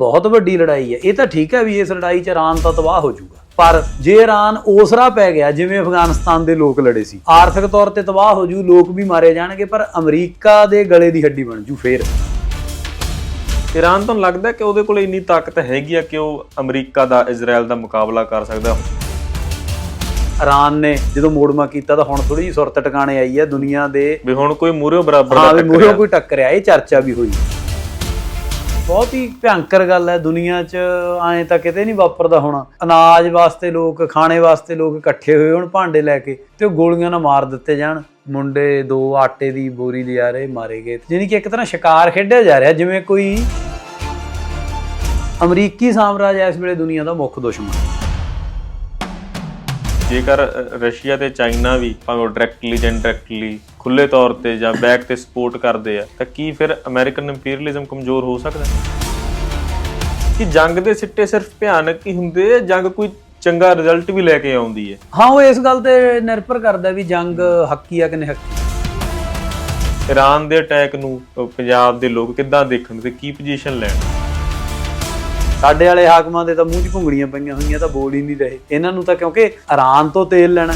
ਬਹੁਤ ਵੱਡੀ ਲੜਾਈ ਹੈ। ਇਹ ਤਾਂ ਠੀਕ ਹੈ ਵੀ ਇਸ ਲੜਾਈ 'ਚ ਇਰਾਨ ਤਾਂ ਤਬਾਹ ਹੋ ਜਾਊਗਾ। ਪਰ ਜੇ ਇਰਾਨ ਓਸਰਾ ਪੈ ਗਿਆ ਜਿਵੇਂ ਅਫਗਾਨਿਸਤਾਨ ਦੇ ਲੋਕ ਲੜੇ ਸੀ ਆਰਥਿਕ ਤੌਰ ਤੇ ਤਬਾਹ ਹੋ ਜੂ ਲੋਕ ਵੀ ਮਾਰੇ ਜਾਣਗੇ ਪਰ ਅਮਰੀਕਾ ਦੇ ਗਲੇ ਦੀ ਹੱਡੀ ਬਣ ਜੂ ਫੇਰ। ਈਰਾਨ ਤੁਹਾਨੂੰ ਲੱਗਦਾ ਕਿ ਉਹਦੇ ਕੋਲ ਇੰਨੀ ਤਾਕਤ ਹੈਗੀ ਆ ਕਿ ਉਹ ਅਮਰੀਕਾ ਦਾ ਇਜ਼ਰਾਈਲ ਦਾ ਮੁਕਾਬਲਾ ਕਰ ਸਕਦਾ ਇਰਾਨ ਨੇ ਜਦੋਂ ਮੋੜਮਾ ਕੀਤਾ ਤਾਂ ਹੁਣ ਥੋੜੀ ਜਿਹੀ ਸੁਰਤ ਟਿਕਾਣੇ ਆਈ ਹੈ ਦੁਨੀਆ ਦੇ ਵੀ ਹੁਣ ਕੋਈ ਮੂਹਰੇ ਬਰਾਬਰ ਦਾ ਵੀ ਮੂਹਰੋਂ ਟੱਕਰਿਆ। ਕੋਈ ਟੱਕਰਿਆ ਇਹ ਚਰਚਾ ਵੀ ਹੋਈ। ਬਹੁਤ ਹੀ ਭਿਆਨਕਰ ਗੱਲ ਹੈ ਦੁਨੀਆ 'ਚ ਐਂ ਤਾਂ ਕਿਤੇ ਨਹੀਂ ਵਾਪਰਦਾ ਹੋਣਾ। ਅਨਾਜ ਵਾਸਤੇ ਲੋਕ, ਖਾਣੇ ਵਾਸਤੇ ਲੋਕ ਇਕੱਠੇ ਹੋਏ ਹੋਣ ਭਾਂਡੇ ਲੈ ਕੇ ਤੇ ਉਹ ਗੋਲੀਆਂ ਨਾਲ ਮਾਰ ਦਿੱਤੇ ਜਾਣ। ਮੁੰਡੇ ਦੋ ਆਟੇ ਦੀ ਬੋਰੀ ਲਿਆ ਰਹੇ, ਮਾਰੇ ਗਏ। ਯਾਨੀ ਕਿ ਇੱਕ ਤਰ੍ਹਾਂ ਸ਼ਿਕਾਰ ਖੇਡਿਆ ਜਾ ਰਿਹਾ, ਜਿਵੇਂ ਕੋਈ ਅਮਰੀਕੀ ਸਾਮਰਾਜ ਇਸ ਵੇਲੇ ਦੁਨੀਆ ਦਾ ਮੁੱਖ ਦੁਸ਼ਮਣ। ਹੈ ਜੇਕਰ ਰਸ਼ੀਆ ਤੇ ਚਾਈਨਾ ਵੀ ਭਾਵੇਂ ਡਾਇਰੈਕਟਲੀ ਜਾਂ ਇਨਡਾਇਰੈਕਟਲੀ ਖੁੱਲੇ ਤੌਰ ਤੇ ਜਾਂ ਬੈਕ ਤੇ ਸਪੋਰਟ ਕਰਦੇ ਆ ਤਾਂ ਕੀ ਫਿਰ ਅਮਰੀਕਨ ਇੰਪੀਰੀਅਲਿਜ਼ਮ ਕਮਜ਼ੋਰ ਹੋ ਸਕਦਾ ਹੈ? ਕਿ ਜੰਗ ਦੇ ਸਿੱਟੇ ਸਿਰਫ ਭਿਆਨਕ ਹੀ ਹੁੰਦੇ ਆ ਜੰਗ ਕੋਈ ਚੰਗਾ ਰਿਜ਼ਲਟ ਵੀ ਲੈ ਕੇ ਆਉਂਦੀ ਹੈ? ਹਾਂ ਉਹ ਇਸ ਗੱਲ ਤੇ ਨਿਰਭਰ ਕਰਦਾ ਵੀ ਜੰਗ ਹੱਕੀ ਆ ਕਿ ਨਹੀਂ ਹੱਕੀ। ਈਰਾਨ ਦੇ ਅਟੈਕ ਨੂੰ ਪੰਜਾਬ ਦੇ ਲੋਕ ਕਿੱਦਾਂ ਦੇਖਣ ਤੇ ਕੀ ਪੋਜੀਸ਼ਨ ਲੈਣ? ਸਾਡੇ ਵਾਲੇ ਹਾਕਮਾਂ ਦੇ ਤਾਂ ਮੂੰਹ 'ਚ ਘੁੰਗੜੀਆਂ ਪਈਆਂ ਹੋਈਆਂ, ਤਾਂ ਬੋਲ ਹੀ ਨਹੀਂ ਰਹੇ। ਇਹਨਾਂ ਨੂੰ ਤਾਂ ਕਿਉਂਕਿ ਇਰਾਨ ਤੋਂ ਤੇਲ ਲੈਣਾ